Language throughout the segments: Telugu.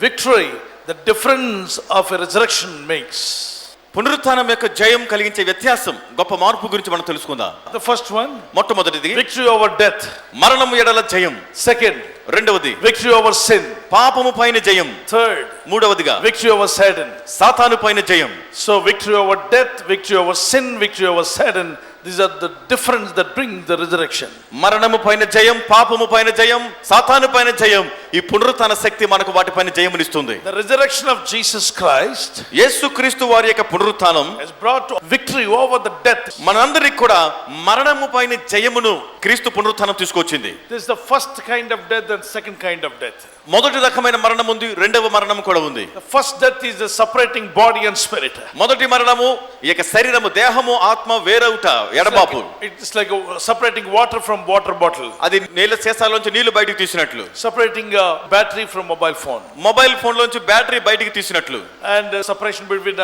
the difference of a resurrection makes. పునరుత్థానం యొక్క జయం కలిగించే వ్యత్యాసం గొప్ప మార్పు గురించి మనం తెలుసుకుందాం The first one, మొట్టమొదటిది victory over death. మరణము ఎడల జయం Second, రెండవది victory over sin. పాపము పైన జయం Third, మూడవదిగా victory over Satan. సాతాను పైన జయం So victory over death, victory over sin, victory over Satan. These are the difference that bring the resurrection. మరణము పైన జయం పాపము పైన జయం సాతాను పైన జయం ఈ పునరుత్థాన శక్తి మనకు వాటిపైన జయమునిస్తుంది The resurrection of Jesus Christ యేసుక్రీస్తు వారి యొక్క పునరుత్థానం has brought victory over the death. మనందరికి కూడా మరణము పైన జయమును క్రీస్తు పునరుత్థానం తీసుకొచ్చింది is the first kind of death and second kind of death. మొదటి రకమైన మరణం ఉంది రెండవ మరణం కూడా ఉంది first death is the separating body and spirit. మొదటి మరణము ఈ యొక్క శరీరము దేహము ఆత్మ వేరవుట ఎడబాపు it's like separating water from water bottle అది నీళ్ళ సీసాలోంచి నీళ్ళు బయటికి తీసినట్లు. Separating battery from mobile phone mobile phone లోంచి బ్యాటరీ బయటికి తీసినట్లు. And separation between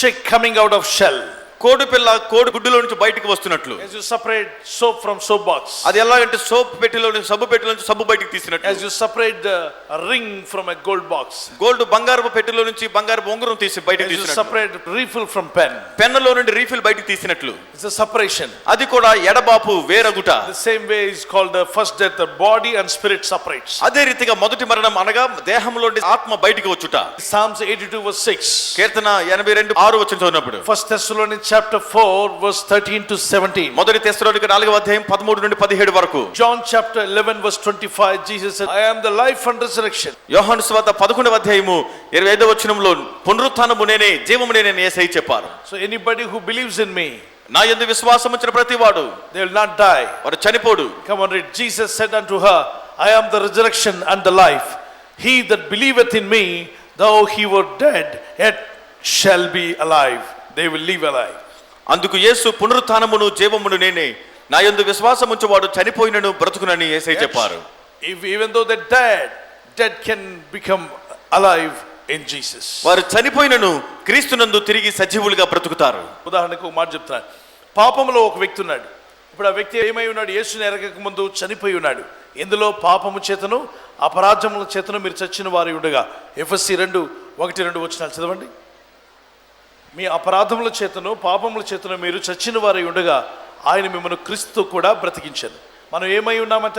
chick coming out of shell కోడి పిల్ల కోడి గుడ్డులో నుంచి బయటకు వస్తున్నట్లు. As you separate soap from soap box అది ఎలా అంటే సోప్ పెట్టిలో నుంచి సబ్బు పెట్టిలో నుంచి సబ్బు బయటికి తీసినట్టు as you separate ring from a gold box gold బంగారపు పెట్టిలో నుంచి బంగారపు ఉంగరం తీసి బయట తీసినట్టు రీఫిల్ ఫ్రమ్ పెన్ పెన్లో నుండి రీఫిల్ బయటికి తీసినట్లు. ఇట్స్ అ సెపరేషన్ అది కూడా ఎడబాపు వేరగుట. Same way is called the first death body and spirit separate అదే రీతిగా మొదటి మరణం అనగా దేహంలో ఆత్మ బయటికి వచ్చుట. సామ్స్ 82 వర్స్ 6 కీర్తన 82 6 వచనం చదివినప్పుడు. ఫస్ట్ టెస్ట్లో నుంచి chapter 4 verse 13 to 17. మొదటి తెస్సలోనికి నాలుగవ అధ్యాయం పదమూడు నుండి పదిహేడు వరకు John chapter 11 verse 25 Jesus said I am the life and resurrection. యోహాను స్వాత పదకొండవ అధ్యాయము ఇరవై ఐదవ వచనంలో పునరుత్థానము నేనే జీవము నేనే యేసయ్య చెప్పారు So anybody who believes in me నా యందు విశ్వాసం వచ్చిన ప్రతివాడు they will not die. వాడు చనిపోడు Come on read Jesus said unto her I am the resurrection and the life. He that believeth in me though he were dead yet shall be alive. They will live alive. అందుకు యేసు పునరుత్థానమును జీవమును నేనే నా యందు విశ్వాసం ఉంచువాడు చనిపోయినను బ్రతుకునని యేసయ్య చెప్పారు. If even though they're dead, dead can become alive in Jesus. వారు చనిపోయినను క్రీస్తునందు తిరిగి సజీవులుగా బ్రతుకుతారు. ఉదాహరణకు ఒక మాట చెప్తున్నాను పాపంలో ఒక వ్యక్తి ఉన్నాడు. ఇప్పుడు ఆ వ్యక్తి ఏమై ఉన్నాడు? యేసుని ఎరగక ముందు చనిపోయి ఉన్నాడు. ఇందులో పాపము చేతను అపరాధముల చేతను మీరు చచ్చిన వారి ఉండగా. ఎఫ్ఎస్సి రెండు ఒకటి రెండు వచ్చినాలు చదవండి. మీ అపరాధముల చేతను పాపముల చేతను మీరు చచ్చిన వారి ఉండగా ఆయన మిమ్మల్ని క్రీస్తు కూడా బ్రతికించారు మనం ఏమై ఉన్నామట?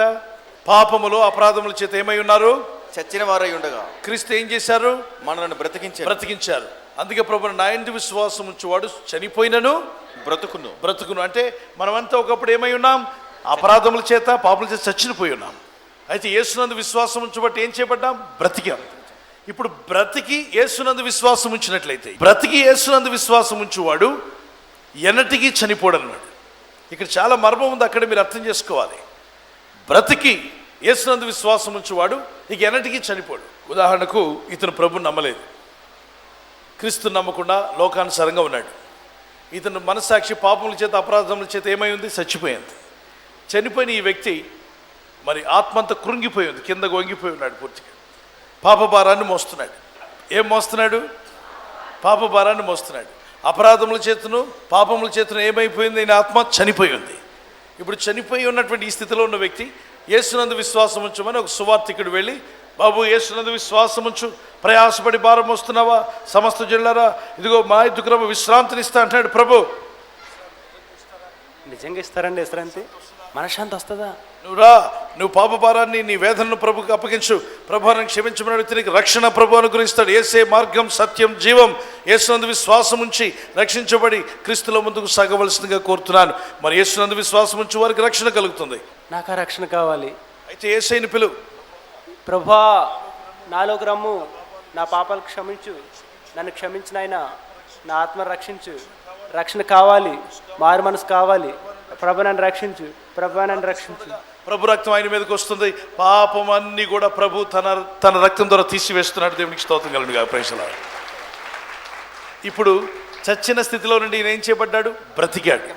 పాపములో అపరాధముల చేత ఏమై ఉన్నారు? చచ్చిన వారై ఉండగా క్రీస్తు ఏం చేశారు? మనల్ని బ్రతికించారు బ్రతికించారు. అందుకే ప్రభు నా ఇంటి విశ్వాసం ఉంచేవాడు చనిపోయినను బ్రతుకును. బ్రతుకును. అంటే మనమంతా ఒకప్పుడు ఏమై ఉన్నాం? అపరాధముల చేత పాపుల చేత చచ్చిపోయి ఉన్నాం. అయితే యేసునందు విశ్వాసం ఉంచబట్టి ఏం చేయబడ్డాం? బ్రతికాం. ఇప్పుడు బ్రతికి ఏసునందు విశ్వాసం ఉంచినట్లయితే బ్రతికి ఏసునందు విశ్వాసం ఉంచువాడు ఎన్నటికీ చనిపోడన్నాడు ఇక్కడ చాలా మర్మం ఉంది అక్కడ మీరు అర్థం చేసుకోవాలి. బ్రతికి ఏసునందు విశ్వాసం ఉంచువాడు ఇక ఎన్నటికీ చనిపోడు. ఉదాహరణకు ఇతను ప్రభు నమ్మలేదు. క్రీస్తు నమ్మకుండా లోకానుసారంగా ఉన్నాడు. ఇతను మనస్సాక్షి పాపముల చేత అపరాధముల చేత ఏమై ఉంది? చచ్చిపోయింది. చనిపోయిన ఈ వ్యక్తి మరి ఆత్మంతా కృంగిపోయి ఉంది కిందకు వంగిపోయి ఉన్నాడు పూర్తిగా. పాపభారాన్ని మోస్తున్నాడు. ఏం మోస్తున్నాడు? పాపభారాన్ని మోస్తున్నాడు. అపరాధముల చేతను పాపముల చేతను ఏమైపోయింది? ఆయన ఆత్మ చనిపోయి ఉంది. ఇప్పుడు చనిపోయి ఉన్నటువంటి ఈ స్థితిలో ఉన్న వ్యక్తి యేసునందు విశ్వాసం ఉంచమని ఒక సువార్థికుడు వెళ్ళి బాబు యేసునందు విశ్వాసం ఉంచు. ప్రయాసపడి భారం వస్తున్నావా సమస్త జిల్లారా ఇదిగో మా దుఃఖరమ విశ్రాంతినిస్తా అంటున్నాడు ప్రభు. నిజంగా ఇస్తారండి విశ్రాంతి? మనశ్శాంతి వస్తుందా? నువ్వు రా నువ్వు పాప భారాన్ని నీ వేదనను ప్రభుకి అప్పగించు. ప్రభుని క్షమించమని అడిగితే రక్షణ ప్రభు అనుగ్రహిస్తాడు. ఏసే మార్గం సత్యం జీవం. యేసునందు విశ్వాసం ఉంచి రక్షించబడి క్రీస్తుల ముందుకు సాగవలసిందిగా కోరుతున్నాను. మరి యేసునందు విశ్వాసం ఉంచి వారికి రక్షణ కలుగుతుంది. నాకు ఆ రక్షణ కావాలి. అయితే ఏసైని పిలువు ప్రభా నాలోకి రమ్ము నా పాపాలు క్షమించు. నన్ను క్షమించిన ఆయన నా ఆత్మ రక్షించు. రక్షణ కావాలి మారు మనసు కావాలి. ప్రభ నన్ను రక్షించు. ప్రభా నన్ను రక్షించు. ప్రభు రక్తం ఆయన మీదకి వస్తుంది. పాపం అన్ని కూడా ప్రభు తన తన రక్తం ద్వారా తీసివేస్తున్నాడు దేవునికి స్తోత్రం కలుగుగా ప్రేషల ఇప్పుడు చచ్చిన స్థితిలో నుండి ఈయన ఏం చేయబడ్డాడు? బ్రతికాడు.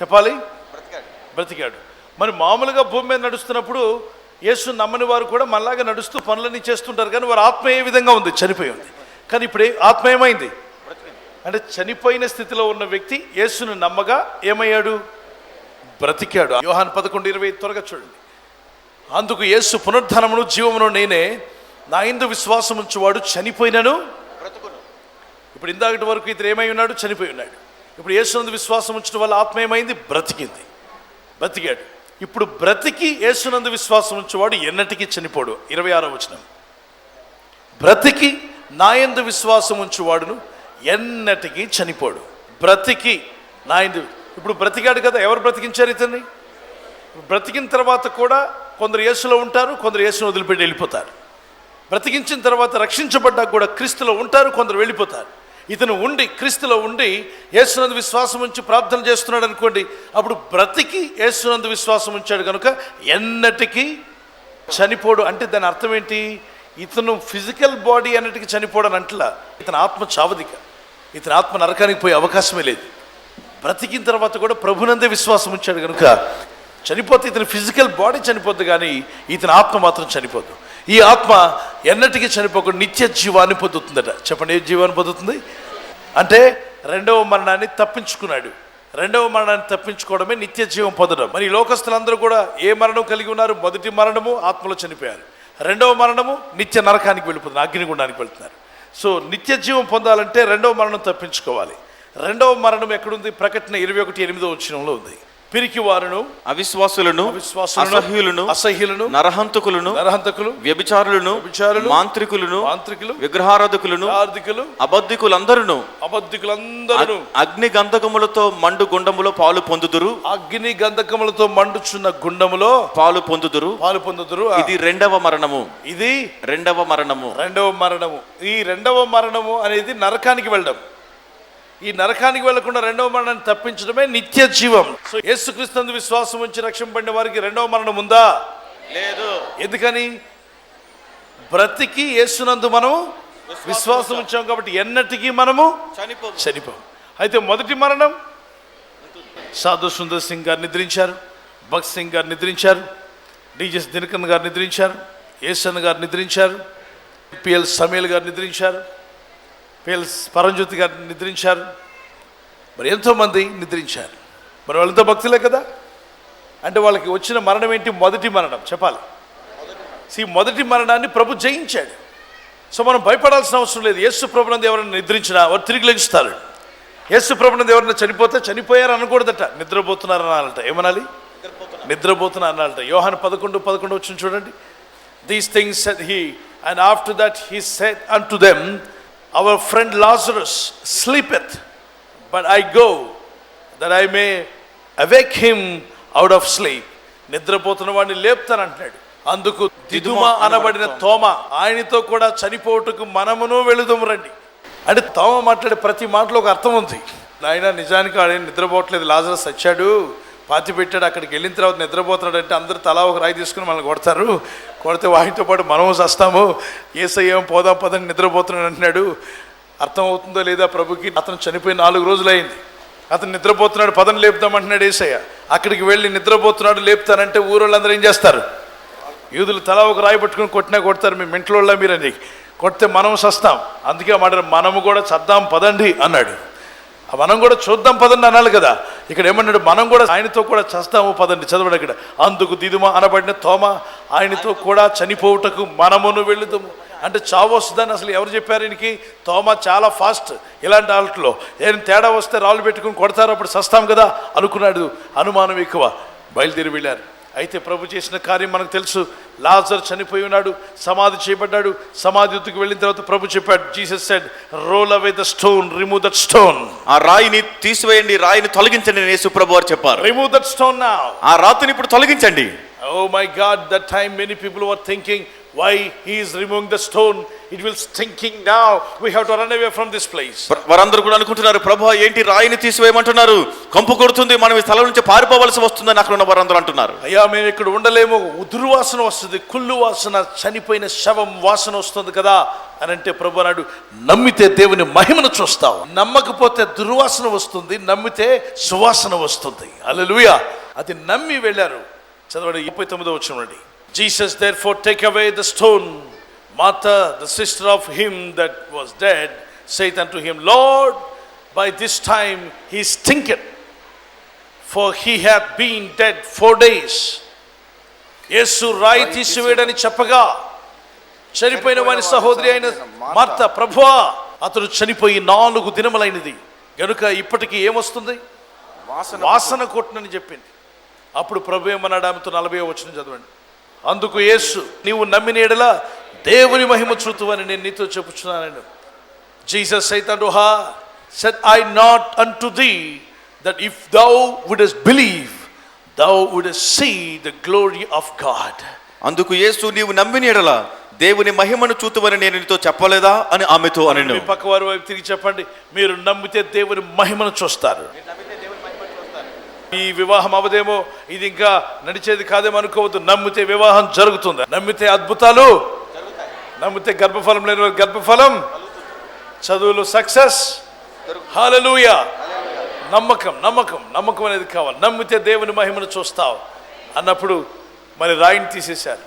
చెప్పాలి? బ్రతికాడు. మరి మామూలుగా భూమి మీద నడుస్తున్నప్పుడు యేసు నమ్మని వారు కూడా మనలాగా నడుస్తూ పనులన్నీ చేస్తుంటారు కానీ వారి ఆత్మ ఏ విధంగా ఉంది? చనిపోయి ఉంది. కానీ ఇప్పుడు ఆత్మ ఏమైంది? అంటే చనిపోయిన స్థితిలో ఉన్న వ్యక్తి యేసును నమ్మగా ఏమయ్యాడు? బ్రతికాడు. యోహాన్ పదకొండు ఇరవై త్వరగా చూడండి. అందుకు యేసు పునర్ధనమును జీవమును నేనే నా ఇందు విశ్వాసం ఉంచువాడు చనిపోయినను ఇప్పుడు ఇందాకటి వరకు ఇతరు ఏమై ఉన్నాడు? చనిపోయి ఉన్నాడు. ఇప్పుడు యేసునందు విశ్వాసం ఉంచడం వల్ల ఆత్మ ఏమైంది? బ్రతికింది. బ్రతికాడు. ఇప్పుడు బ్రతికి యేసునందు విశ్వాసం ఉంచేవాడు ఎన్నటికీ చనిపోడు. ఇరవై ఆరో వచనం. బ్రతికి నాయందు విశ్వాసం ఉంచువాడును ఎన్నటికీ చనిపోడు. బ్రతికి నాయందు ఇప్పుడు బ్రతికాడు కదా ఎవరు బ్రతికించారు ఇతన్ని? బ్రతికిన తర్వాత కూడా కొందరు యేసులో ఉంటారు కొందరు యేసును వదిలిపెట్టి వెళ్ళిపోతారు. బ్రతికించిన తర్వాత రక్షించబడ్డా కూడా క్రీస్తులో ఉంటారు కొందరు వెళ్ళిపోతారు. ఇతను ఉండి క్రీస్తులో ఉండి యేసునందు విశ్వాసం ఉంచి ప్రార్థన చేస్తున్నాడు అనుకోండి అప్పుడు బ్రతికి యేసునందు విశ్వాసం ఉంచాడు కనుక ఎన్నటికీ చనిపోడు. అంటే దాని అర్థం ఏంటి? ఇతను ఫిజికల్ బాడీ అన్నిటికీ చనిపోవడం అంటలా. ఇతని ఆత్మ చావదిక. ఇతని ఆత్మ నరకానికి పోయే అవకాశమే లేదు. బ్రతికిన తర్వాత కూడా ప్రభునందే విశ్వాసం ఉంచాడు కనుక చనిపోతే ఇతని ఫిజికల్ బాడీ చనిపోద్ది కానీ ఇతని ఆత్మ మాత్రం చనిపోద్దు ఈ ఆత్మ ఎన్నటికీ చనిపోకుండా నిత్య జీవాన్ని పొందుతుందట. చెప్పండి ఏ జీవాన్ని పొందుతుంది? అంటే రెండవ మరణాన్ని తప్పించుకున్నాడు. రెండవ మరణాన్ని తప్పించుకోవడమే నిత్య జీవం పొందడం. మరి లోకస్తులందరూ కూడా ఏ మరణం కలిగి ఉన్నారు? మొదటి మరణము ఆత్మలో చనిపోయారు. రెండవ మరణము నిత్య నరకానికి వెళ్ళిపోతున్నారు అగ్నిగుండానికి వెళ్తున్నారు. సో నిత్య జీవం పొందాలంటే రెండవ మరణం తప్పించుకోవాలి. రెండవ మరణం ఎక్కడుంది? ప్రకటన ఇరవై ఒకటి ఎనిమిదో వచ్చినంలో ఉంది. పిరికి వారును అవిశ్వాసులను అసహ్యులను అసహ్యులను, నరహంతకులను నరహంతకులు వ్యభిచారులను వ్యభిచారులు, మాంత్రికులను మాంత్రికులు విగ్రహారాధకులను ఆర్థికులు అబద్ధికులందరూ అబద్ధికులందరూ. అగ్ని గంధకములతో మండు గుండములో పాలు పొందుదురు. అగ్ని గంధకములతో మండుచున్న గుండములో పాలు పొందుదురు. పాలు పొందుదురు. ఇది రెండవ మరణము. ఇది రెండవ మరణము. రెండవ మరణము. ఈ రెండవ మరణము అనేది నరకానికి వెళ్ళడం. ఈ నరకానికి వెళ్ళకుండా రెండవ మరణాన్ని తప్పించడమే నిత్య జీవం. సో యేసుక్రీస్తు విశ్వాసం ఉంచి రక్షింపడిన వారికి రెండవ మరణం ఉందా? లేదు. ఎందుకని? బ్రతికి యేసునందు మనం విశ్వాసం ఉంచాం. కాబట్టి ఎన్నటికీ మనము చనిపో చనిపోం అయితే మొదటి మరణం? సాధు సుందర్ సింగ్ గారు నిద్రించారు. భగత్ సింగ్ గారు నిద్రించారు. డిజెస్ దినకన్ గారు నిద్రించారు. ఏసన్ గారు నిద్రించారు. పిఎల్ సమీల్ గారు నిద్రించారు. పిఎల్ పరంజ్యోతి గారు నిద్రించారు. మరి ఎంతోమంది నిద్రించారు. మరి వాళ్ళంతా భక్తులే కదా? అంటే వాళ్ళకి వచ్చిన మరణం ఏంటి? మొదటి మరణం. చెప్పాలి. ఈ మొదటి మరణాన్ని ప్రభు జయించాడు. సో మనం భయపడాల్సిన అవసరం లేదు. యేసు ప్రభునందు ఎవరైనా నిద్రించినా వారు తిరిగి లెగుస్తారు యేసు ప్రభునందు ఎవరైనా చనిపోతే చనిపోయారు అనకూడదట. నిద్రపోతున్నారు అనాలట. ఏమనాలి? నిద్రపోతున్నారు. అనాలట. యోహాను పదకొండు పదకొండు వచ్చిన చూడండి. These things he and after that he said unto them our friend Lazarus sleepeth but I go that I may awake him out of sleep నిద్రపోతున్న వాడిని లేపుతానంటున్నాడు అందుకు దిదుమ అనబడిన తోమ ఆయనతో కూడా చనిపోటుకు మనమును వెళుదుము రండి. అంటే తోమ మాట్లాడే ప్రతి మాటలో ఒక అర్థం ఉంది. ఆయన నిజానికి ఆయన నిద్రపోవట్లేదు. లాజరస్ వచ్చాడు. పాతి పెట్టాడు అక్కడికి వెళ్ళిన తర్వాత నిద్రపోతున్నాడంటే అందరూ తలా ఒక రాయి తీసుకుని మనల్ని కొడతారు. కొడితే వాటితో పాటు మనము చస్తాము. ఏసయ్యేం పోదాం పదని నిద్రపోతున్నాడు అంటున్నాడు. అర్థమవుతుందో లేదా ప్రభుకి? అతను చనిపోయి నాలుగు రోజులైంది. అతను నిద్రపోతున్నాడు పదం లేపుతామంటున్నాడు ఏసయ్య. అక్కడికి వెళ్ళి నిద్రపోతున్నాడు లేపుతానంటే ఊరోళ్ళందరూ ఏం చేస్తారు? యూదులు తలా ఒక రాయి పట్టుకుని కొట్టినా కొడతారు మీ మెంట్లోళ్ళ మీరని. కొడితే మనం సస్తాం అందుకే మాట మనము కూడా చద్దాం పదండి అన్నాడు. మనం కూడా చూద్దాం పదండి అనాలి కదా. ఇక్కడ ఏమన్నాడు? మనం కూడా ఆయనతో కూడా చస్తాము పదండి చదవడం ఇక్కడ అందుకు దిదుమ అనబడిన తోమ ఆయనతో కూడా చనిపోవుటకు మనమును వెళుదాము అంటే చావు వస్తుందని అసలు ఎవరు చెప్పారు ఈయనకి? తోమ చాలా ఫాస్ట్ ఇలాంటి ఆటలో. ఏం తేడా వస్తే రాళ్ళు పెట్టుకుని కొడతారు అప్పుడు సస్తాం కదా అనుకున్నాడు అనుమానం ఎక్కువ. బయలుదేరి వెళ్ళారు. అయితే ప్రభు చేసిన కార్యం మనకు తెలుసు. లాజర్ చనిపోయి ఉన్నాడు సమాధి చేయబడ్డాడు సమాధి యుద్ధకు వెళ్ళిన తర్వాత ప్రభు చెప్పాడు Jesus said roll away the stone remove that stone ఆ రాయిని తీసివేయండి రాయిని తొలగించండి అని యేసుప్రభు వారు చెప్పారు. రిమూవ్ దట్ స్టోన్ నా ఆ రాతిని ఇప్పుడు తొలగించండి. ఓ my God that time many people were thinking why he's removing the stone it will stinking now we have to run away from this place వారందరూ కూడా అనుకుంటున్నారు ప్రభు ఏంటి రాయిని తీసివేయమంటున్నారు? కంపు కొడుతుంది మనం ఈ స్థలం నుంచి పారిపోవలసి వస్తుందని అక్కడ ఉన్న వారందరూ అంటున్నారు. అయ్యా మేము ఇక్కడ ఉండలేము. దుర్వాసన వస్తుంది కుళ్ళు వాసన చనిపోయిన శవం వాసన వస్తుంది కదా అని అంటే ప్రభు అన్నాడు నమ్మితే దేవుని మహిమను చూస్తావు. నమ్మకపోతే దుర్వాసన వస్తుంది నమ్మితే సువాసన వస్తుంది. అల్లెలుయా అది నమ్మి వెళ్ళారు. చదవండి ముప్పై తొమ్మిదో వచ్చినండి Jesus therefore take away the stone Martha the sister of him that was dead saith unto him Lord by this time he stinked for he have been dead four days యేసు రాయి తీసివేయడని చెప్పగా చనిపోయిన వాని సహోదరి అయిన మార్త. ప్రభువా అతడు చనిపోయి నాలుగు దినములైనది. గనుక ఇప్పటికి ఏమొస్తుంది? వాసన వాసన కొట్టునని చెప్పింది. అప్పుడు ప్రభు ఏమన్నాడు? ఆమెతో నలభై వచ్చిన చదవండి. అందుకు యేసు నీవు నమ్మిన ఎడల దేవుని మహిమ చూతువని నేను నీతో చెప్పుచున్నాను జీసస్ అయితే హా said I not unto thee that if thou would believe thou would see the glory of God అందుకు యేసు నీవు నమ్మిన ఎడల దేవుని మహిమను చూతువని నేను నీతో చెప్పలేదా అని ఆమెతో అనెను. మీ పక్క వారి వైపు తిరిగి చెప్పండి. మీరు నమ్మితే దేవుని మహిమను చూస్తారు. ఈ వివాహం అవదేమో ఇది ఇంకా నడిచేది కాదేమో అనుకోవద్దు. నమ్మితే వివాహం జరుగుతుంది. నమ్మితే అద్భుతాలు నమ్మితే గర్భఫలం లేని గర్భఫలం చదువులు సక్సెస్ హాలూయ నమ్మకం నమ్మకం నమ్మకం అనేది కావాలి. నమ్మితే దేవుని మహిమను చూస్తావు. అన్నప్పుడు మరి రాయిని తీసేశారు.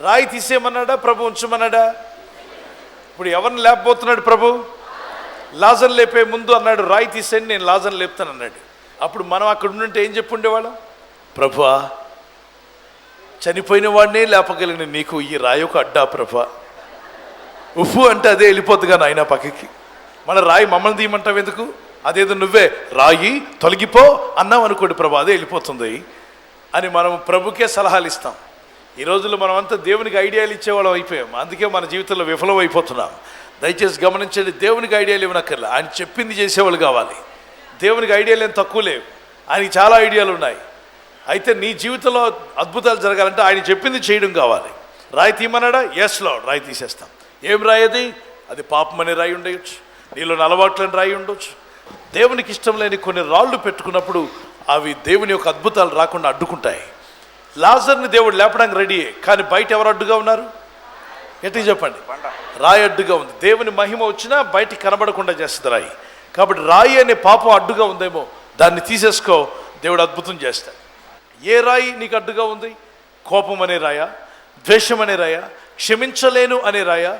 రాయి తీసేయమన్నాడా? ప్రభు ఉంచమన్నాడా? ఇప్పుడు ఎవరిని లేకపోతున్నాడు ప్రభు? లాజన్ లేపే ముందు అన్నాడు రాయి తీసేయండి నేను లాజన్ లేపుతాను అన్నాడు అప్పుడు మనం అక్కడ ఉండుంటే ఏం చెప్పుండేవాళ్ళం? ఉండేవాళ్ళం చనిపోయిన వాడినే లేపగలిగిన నీకు ఈ రాయి ఒక అడ్డా ప్రభా. ఉప్పు అంటే అదే వెళ్ళిపోద్దుగా నాయన పక్కకి. మన రాయి మమ్మల్ని తీయమంటావు ఎందుకు? అదేదో నువ్వే రాయి తొలగిపో అన్నాం అనుకోండి ప్రభు అదే వెళ్ళిపోతుంది అని మనం ప్రభుకే సలహాలు ఇస్తాం. ఈ రోజుల్లో మనమంతా దేవునికి ఐడియాలు ఇచ్చేవాళ్ళం అయిపోయాం. అందుకే మన జీవితంలో విఫలం అయిపోతున్నాం దయచేసి గమనించండి దేవునికి ఐడియాలు ఇవ్వనక్కర్లే. ఆయన చెప్పింది చేసేవాళ్ళు కావాలి. దేవునికి ఐడియాలు ఏం తక్కువ లేవు. ఆయనకి చాలా ఐడియాలు ఉన్నాయి. అయితే నీ జీవితంలో అద్భుతాలు జరగాలంటే ఆయన చెప్పింది చేయడం కావాలి. రాయి తీయమన్నాడా? ఎస్లో రాయి తీసేస్తాం. ఏం రాయది అది? పాపమని పాపం రాయి ఉండవచ్చు నీలో అలవాట్లని రాయి ఉండొచ్చు. దేవునికి ఇష్టం లేని కొన్ని రాళ్ళు పెట్టుకున్నప్పుడు అవి దేవుని యొక్క అద్భుతాలు రాకుండా అడ్డుకుంటాయి. లాజర్ని దేవుడు లేపడానికి రెడీయే కానీ బయట ఎవరు అడ్డుగా ఉన్నారు? ఎట్టి చెప్పండి. రాయి అడ్డుగా ఉంది. దేవుని మహిమ వచ్చినా బయటికి కనబడకుండా చేస్తుంది రాయి. కాబట్టి రాయి అనే పాపం అడ్డుగా ఉందేమో దాన్ని తీసేసుకో దేవుడు అద్భుతం చేస్తాడు. ఏ రాయి నీకు అడ్డుగా ఉంది? కోపం అనే రాయ? ద్వేషం అనే రాయ? క్షమించలేను అనే రాయ?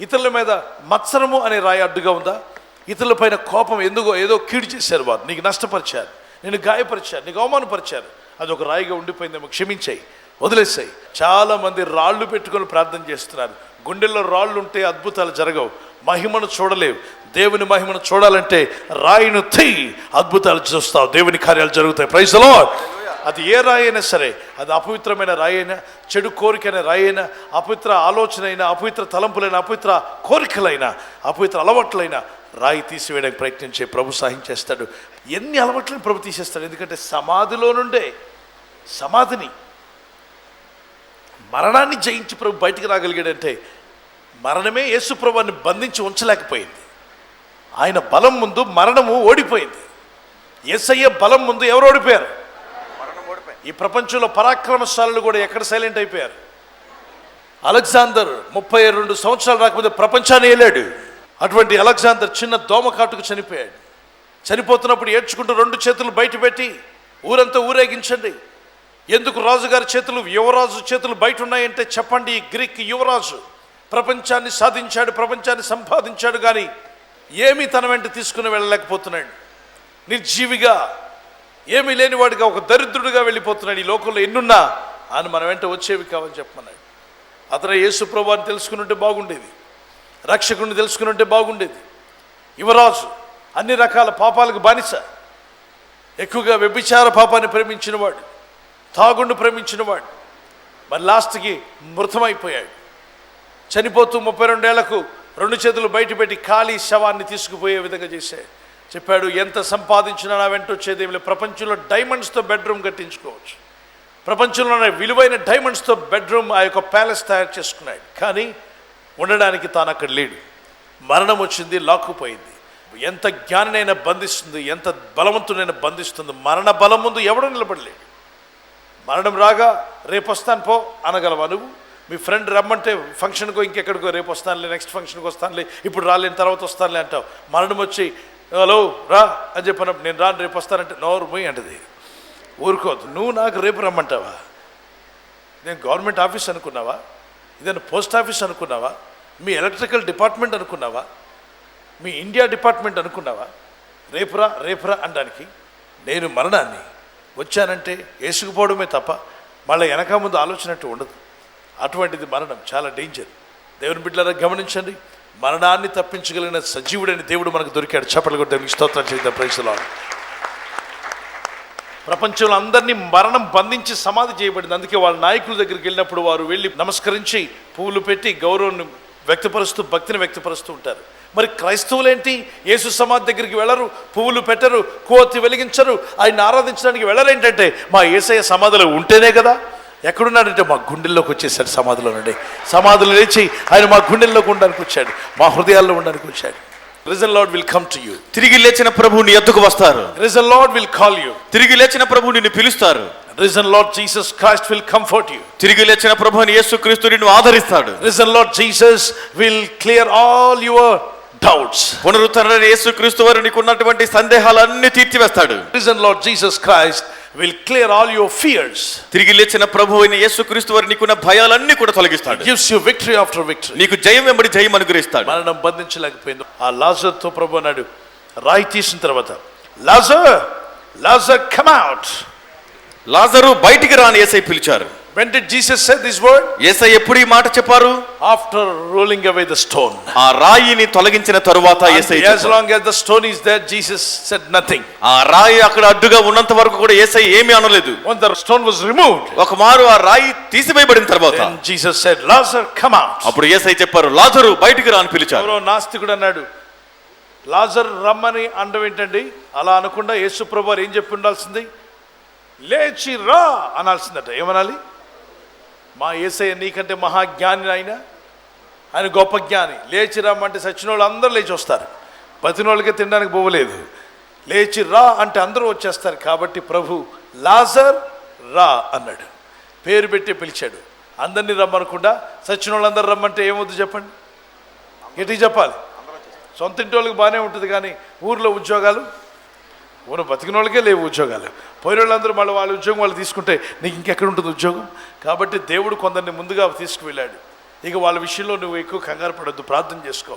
ఇతరుల మీద మత్సరము అనే రాయి అడ్డుగా ఉందా? ఇతరుల పైన కోపం ఎందుకో ఏదో కీడు చేశారు వారు. నీకు నష్టపరిచారు. నేను గాయపరిచారు. నీకు అవమానపరిచారు. అది ఒక రాయిగా ఉండిపోయిందేమో. క్షమించాయి. వదిలేసాయి. చాలామంది రాళ్ళు పెట్టుకొని ప్రార్థన చేస్తున్నారు. గుండెల్లో రాళ్ళు ఉంటే అద్భుతాలు జరగవు. మహిమను చూడలేవు. దేవుని మహిమను చూడాలంటే రాయిను తీ అద్భుతాలు చూస్తావు. దేవుని కార్యాలు జరుగుతాయి. ప్రైజ్ లార్డ్ అది ఏ రాయి అయినా సరే అది అపవిత్రమైన రాయి అయినా చెడు కోరికైన రాయి అయినా అపవిత్ర ఆలోచన అయినా అపవిత్ర తలంపులైన అపవిత్ర కోరికలైనా అపవిత్ర అలవాట్లైనా రాయి తీసివేయడానికి ప్రయత్నించే ప్రభు సహాయం చేస్తాడు. ఎన్ని అలవాట్లను ప్రభు తీసేస్తాడు? ఎందుకంటే సమాధిలో నుండే సమాధిని మరణాన్ని జయించి ప్రభు బయటికి రాగలిగాడంటే మరణమే యేసు ప్రభువాన్ని బంధించి ఉంచలేకపోయింది. ఆయన బలం ముందు మరణము ఓడిపోయింది. యేసయ్య బలం ముందు ఎవరు ఓడిపోయారు? ఈ ప్రపంచంలో పరాక్రమశాలులు కూడా ఎక్కడ సైలెంట్ అయిపోయారు? అలెగ్జాందర్ ముప్పై రెండు సంవత్సరాలు రాకపోతే ప్రపంచాన్ని వెళ్ళాడు అటువంటి అలెగ్జాందర్ చిన్న దోమకాటుకు చనిపోయాడు. చనిపోతున్నప్పుడు ఏడ్చుకుంటూ రెండు చేతులు బయట పెట్టి ఊరంతా ఊరేగించండి. ఎందుకు రాజుగారి చేతులు యువరాజు చేతులు బయట ఉన్నాయంటే చెప్పండి గ్రీక్ యువరాజు. ప్రపంచాన్ని సాధించాడు ప్రపంచాన్ని సంపాదించాడు కానీ ఏమీ తన వెంట తీసుకుని వెళ్ళలేకపోతున్నాడు. నిర్జీవిగా ఏమీ లేనివాడిగా ఒక దరిద్రుడిగా వెళ్ళిపోతున్నాడు ఈ లోకంలో ఎన్నున్నా అని మన వెంట వచ్చేవి కావని చెప్పమన్నాడు. అతను యేసు ప్రభాని తెలుసుకుని బాగుండేది. రక్షకుడిని తెలుసుకునింటే బాగుండేది. యువరాజు అన్ని రకాల పాపాలకు బానిస. ఎక్కువగా వ్యభిచార పాపాన్ని ప్రేమించినవాడు. తాగుండు ప్రేమించినవాడు. మరి లాస్ట్కి మృతమైపోయాడు. చనిపోతూ ముప్పై రెండేళ్ళకు రెండు చేతులు బయటపెట్టి ఖాళీ శవాన్ని తీసుకుపోయే విధంగా చేశాడు. చెప్పాడు ఎంత సంపాదించినా నా వెంట వచ్చేది ఏమి ప్రపంచంలో డైమండ్స్తో బెడ్రూమ్ కట్టించుకోవచ్చు. ప్రపంచంలోనే విలువైన డైమండ్స్తో బెడ్రూమ్ ఆ యొక్క ప్యాలెస్ తయారు చేసుకున్నాడు. కానీ ఉండడానికి తాను అక్కడ లేడు. మరణం వచ్చింది లాక్కుపోయింది. ఎంత జ్ఞానినైనా బంధిస్తుంది ఎంత బలవంతుడైనా బంధిస్తుంది. మరణ బలం ముందు ఎవడూ నిలబడలేడు. మరణం రాగా రేపు వస్తాను పో అనగలవా నువ్వు? మీ ఫ్రెండ్ రమ్మంటే ఫంక్షన్కో ఇంకెక్కడికో రేపు వస్తానులే నెక్స్ట్ ఫంక్షన్కి వస్తానులే ఇప్పుడు రాలేని తర్వాత వస్తానులే అంటావు. మరణం వచ్చి హలో రా అని చెప్పినప్పుడు నేను రాను రేపు వస్తానంటే నోరు పోయి అంటది. ఊరుకోదు నువ్వు నాకు రేపు రమ్మంటావా? నేను గవర్నమెంట్ ఆఫీస్ అనుకున్నావా? ఇదేనా పోస్ట్ ఆఫీస్ అనుకున్నావా? మీ ఎలక్ట్రికల్ డిపార్ట్మెంట్ అనుకున్నావా? మీ ఇండియా డిపార్ట్మెంట్ అనుకున్నావా? రేపురా రేపురా అనడానికి నేను మరణాన్ని వచ్చానంటే వేసుకుపోవడమే తప్ప మళ్ళీ వెనక ముందు ఆలోచనట్టు ఉండదు. అటువంటిది మరణం చాలా డేంజర్ దేవుని బిడ్డలారా గమనించండి. మరణాన్ని తప్పించగలిగిన సజీవుడైన దేవుడు మనకు దొరికాడు. చెప్పలు కూడా దేవునికి స్తోత్రం చేద్దాం. ప్రైసలో ప్రపంచంలో అందరినీ మరణం బంధించి సమాధి చేయబడింది. అందుకే వాళ్ళ నాయకుల దగ్గరికి వెళ్ళినప్పుడు వారు వెళ్ళి నమస్కరించి పువ్వులు పెట్టి గౌరవాన్ని వ్యక్తపరుస్తూ భక్తిని వ్యక్తపరుస్తూ ఉంటారు. మరి క్రైస్తవులేంటి? యేసు సమాధి దగ్గరికి వెళ్ళరు పువ్వులు పెట్టరు కోతి వెలిగించరు ఆయన ఆరాధించడానికి వెళ్ళరేంటంటే మా ఏసయ్య సమాధిలో ఉంటేనే కదా. ఎక్కడున్నాడంటే మా గుండెల్లోకి వచ్చేసాడు సమాధిలో నుండి. సమాధిలో లేచి ఆయన మా గుండెల్లోకి ఉండడానికి వచ్చాడు మా హృదయాల్లో ఉండడానికి వచ్చాడు. Risen Lord will come to you తిరిగి లేచిన ప్రభు నీ ఎద్దుకు వస్తారు. Risen Lord will call you తిరిగి లేచిన ప్రభు నిన్ను పిలుస్తారు. Risen Lord Jesus Christ will comfort you తిరిగి లేచిన ప్రభు అని యేసు క్రీస్తు నిన్ను ఆదరిస్తాడు. Risen Lord Jesus will clear all your doubts. పునరుద్ధరణ యేసు క్రీస్తు వారు నీకున్నటువంటి సందేహాలన్నీ తీర్చివేస్తాడు Risen Lord Jesus Christ will clear all your fears. తిరిగి లేచిన ప్రభు అయిన యేసు క్రీస్తు వారు నీకున్న భయాలన్నీ కూడా తొలగిస్తాడు Gives you victory after victory. నీకు జయం వెంబడి జయం అనుగ్రహిస్తాడు మరణం బంధించలేకపోయింది ఆ లాజర్తో ప్రభు అన్నాడు రాయి తీసిన తర్వాత Lazarus Lazarus come out Lazarus బయటికి రాని ఏసై పిలిచారు When did Jesus say this word? ఏసై ఎప్పుడు ఈ మాట చెప్పారు After rolling away the stone. ఆ రాయిని తొలగించిన తరువాత ఏసై as చెప్పారు. long as the stone is there, Jesus said nothing. ఆ రాయి అక్కడ అడ్డుగా ఉన్నంత వరకు కూడా ఏసై ఏమీ అనలేదు When the stone was removed, ఒక మారు ఆ రాయి తీసివేయబడిన తర్వాత then Jesus said, Lazar, come out. అప్పుడు ఏసై చెప్పారు లాజరు బయటికి రాని పిలిచారు ఎవరో నాస్తికుడు అన్నాడు లాజర్ రమ్మని అండం ఏంటండి అలా అనకుండా యేసు ప్రభు ఏం చెప్పి ఉండాల్సింది లేచి రా అనాల్సిందట ఏమనాలి మా ఏసయ్య నీకంటే మహాజ్ఞాని ఆయన ఆయన గొప్ప జ్ఞాని. లేచి రమ్మంటే సచిన వాళ్ళు అందరూ లేచి వస్తారు. బతిన వాళ్ళకే తినడానికి పోవలేదు. లేచి రా అంటే అందరూ వచ్చేస్తారు. కాబట్టి ప్రభు లాజర్ రా అన్నాడు. పేరు పెట్టి పిలిచాడు. అందరినీ రమ్మనకుండా సచిన వాళ్ళందరూ రమ్మంటే ఏమవుద్దు చెప్పండి? గట్టిగా చెప్పాలి. సొంత ఇంటి వాళ్ళకి బాగానే ఉంటుంది కానీ ఊర్లో ఉద్యోగాలు ఊరు బతికిన వాళ్ళకే లేవు ఉద్యోగాలు. పోయిన వాళ్ళందరూ మళ్ళీ వాళ్ళ ఉద్యోగం వాళ్ళు తీసుకుంటే నీకు ఇంకెక్కడ ఉంటుంది ఉద్యోగం? కాబట్టి దేవుడు కొందరిని ముందుగా తీసుకువెళ్ళాడు. ఇక వాళ్ళ విషయంలో నువ్వు ఎక్కువ కంగారు పడొద్దు ప్రార్థన చేసుకో.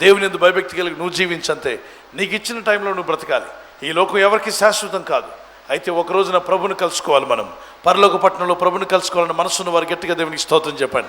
దేవుని ఎందుకు భయభక్తి కలిగి నువ్వు జీవించంతే. నీకు ఇచ్చిన టైంలో నువ్వు బ్రతకాలి. ఈ లోకం ఎవరికి శాశ్వతం కాదు. అయితే ఒక రోజున ప్రభుని కలుసుకోవాలి మనం. పరలోక పట్టణంలో ప్రభుని కలుసుకోవాలని మనసును వారు గట్టిగా దేవునికి స్తోత్రం చెప్పండి.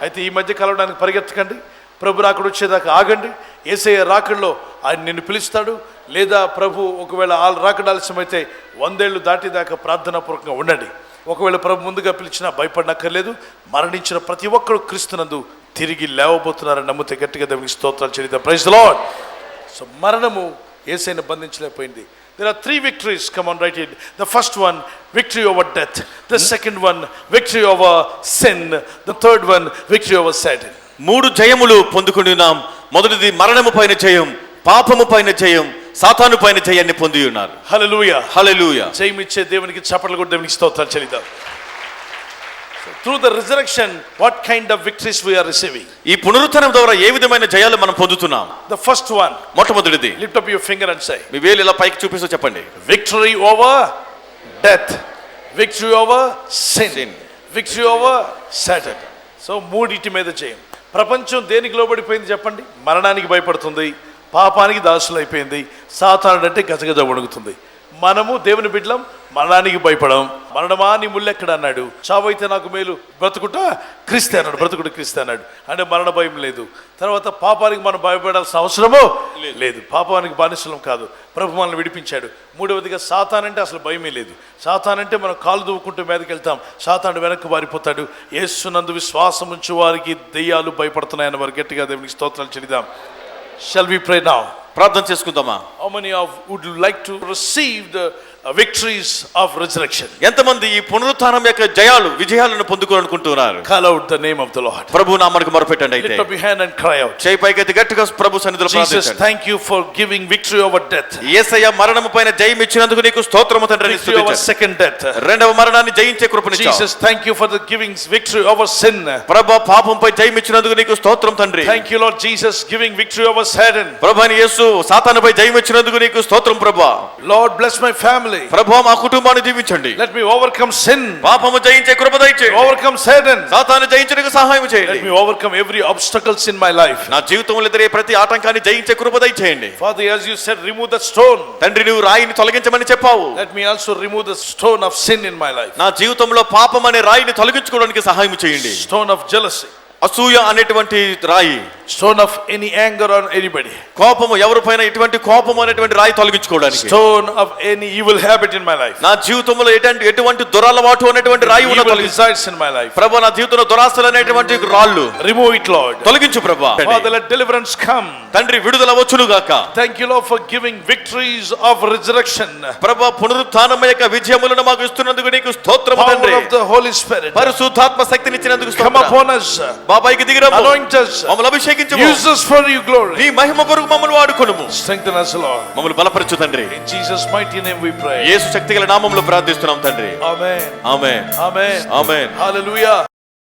అయితే ఈ మధ్య కలవడానికి పరిగెత్తకండి. ప్రభు రాకడు వచ్చేదాకా ఆగండి. ఏసయ్య రాకడలో ఆయన నిన్ను పిలుస్తాడు. లేదా ప్రభు ఒకవేళ వాళ్ళు రాకడ ఆలస్యమైతే వందేళ్ళు దాటిదాకా ప్రార్థనాపూర్వకంగా ఉండండి. ఒకవేళ ప్రభు ముందుగా పిలిచినా భయపడనక్కర్లేదు. మరణించిన ప్రతి ఒక్కరు క్రీస్తునందు తిరిగి లేవబోతున్నారని నమ్మితే గట్టిగా దేవునికి స్తోత్రాలు చెల్లిద్దాం. ప్రైజ్ లార్డ్ సో మరణము ఏసైన బంధించలేకపోయింది. There are three victories come on right it the first one victory over death the second one victory over sin the third one victory over Satan మూడు జయములు పొందుకుని మొదటిది మరణము పైన జయం. పాపము పైన జయం సాతాను పైన జయాన్ని పొంది ఉన్నారు. హల్లెలూయా హల్లెలూయా జయమిచ్చే దేవునికి చప్పట్లు కూడా దేవునికి స్తోత్రాలు చెల్లిద్దాం. Through the resurrection what kind of victories we are receiving ఈ పునరుత్థానం ద్వారా ఏ విధమైన జయాలు మనం పొందుతున్నాం? ద ఫస్ట్ వన్ మొట్టమొదటిది. Lift up your finger and say మీ వేలు ఇలా పైకి చూపిస్తూ చెప్పండి. Over death, victory over sin, Sin. victory over Satan. So మూడిటి మీద జయం. ప్రపంచం దేనికి లోబడిపోయింది చెప్పండి? మరణానికి భయపడుతుంది. పాపానికి దాసులు అయిపోయింది. సాతానుడు అంటే గజగజ వణుకుతుంది. మనము దేవుని బిడ్డలం మరణానికి భయపడం. మరణమా నీ ముల్లెక్కడ అన్నాడు. చావైతే నాకు మేలు. బ్రతుకుట? క్రీస్తే అన్నాడు. బ్రతుకుట క్రీస్తే అన్నాడు. అంటే మరణ భయం లేదు. తర్వాత పాపానికి మనం భయపడాల్సిన అవసరమో లేదు. పాపానికి బానిసలం కాదు. ప్రభు మనల్ని విడిపించాడు. మూడవదిగా సాతానంటే అసలు భయమే లేదు. సాతానంటే మనం కాలు దువ్వుకుంటూ మీదకి వెళ్తాం. సాతాను వెనక్కి వారిపోతాడు. యేసునందు విశ్వాసం ఉంచు వారికి దెయ్యాలు భయపడుతున్నాయని వారు గట్టిగా దేవునికి స్తోత్రాలు చెల్లిదాం షల్ వి ప్రే నౌ ప్రార్థన చేసుకుందామా How many of would like to receive the victories of resurrection ఎంతమంది ఈ పునరుత్నం యొక్క జయాలు విజయాలను పొందుకోవాలనుకుంటున్నారు? Call out name of the ప్రభు నామానికి మొరపెట్టండి అయితే. క్రై అవుట్ చేయి పైకి ఎత్తి గట్టిగా ప్రభు సన్నిధిలో giving victory over death Yesayya మరణముపైన జయం ఇచ్చినందుకు సెకండ్ డెత్ రెండవ మరణాన్ని జయించే కృపను ఇచ్చావు Jesus thank you for victory over sin ప్రభు పాపంపై జయం ఇచ్చినందుకు నీకు స్తోత్రం తండ్రి. Thank you lord Jesus giving victory over Satan ప్రభువైన యేసు సాతానుపై జయం ఇచ్చినందుకు నీకు స్తోత్రం ప్రభా. Lord bless my family family. ప్రభు మా కుటుంబాన్ని దీవించండి Let me overcome sin. పాపము జయించే కృప దయచేయండి Overcome Satan. సాతాను జయించడానికి సహాయం Let చేయండి me overcome every obstacles in my life. నా జీవితంలో ఎదురే ప్రతి ఆటంకాన్ని జయించే కృప దయచేయండి Father, as you said, remove that stone. తండ్రి నువ్వు రాయిని తొలగించమని చెప్పావు Let me also remove the stone of sin in my life. నా జీవితంలో పాపం అనే రాయిని తొలగించుకోవడానికి సహాయం చేయండి Stone of jealousy, అసూయ అనేటువంటి రాయి. Stone of any anger on anybody కోపము ఎవరిపైన ఇటువంటి కోపము అనేటువంటి రాయి తొలగించుకోవడానికి. Stone of any evil habit in my life నా జీవితంలో ఎటువంటి ఎటువంటి దురాలవాటు అనేటువంటి రాయి ఉన్న డిసైడ్స్ ఇన్ మై లైఫ్ ప్రభు నా జీవితంలో దురాస్తులు అనేటువంటి రాళ్ళు. రిమూవ్ ఇట్ లార్డ్ తొలగించు ప్రభు. ఫాదర్ లెట్ డెలివరెన్స్ కమ్ తండ్రి విడుదల వచ్చును గాక thank you lord for giving victories of resurrection ప్రభు పునరుత్థానం యొక్క విజయములను మాకు ఇస్తున్నందుకు నీకు స్తోత్రము తండ్రి. ఆఫ్ ద హోలీ స్పిరిట్ పరిశుద్ధాత్మ శక్తిని ఇచ్చినందుకు కమ్ అపాన్ us. మా పైకి దిగి మమ్మల్ని అభిషేకించు యూజెస్ ఫర్ యు మహిమ కొరకు మమ్మల్ని వాడుకొనుము. స్ట్రెంగ్త్ అస్ లార్డ్ బలపరచు తండ్రి. In Jesus mighty name we pray Yesu శక్తిగల నామములో ప్రార్థిస్తున్నాం తండ్రి. ఆమేన్. ఆమేన్. ఆమేన్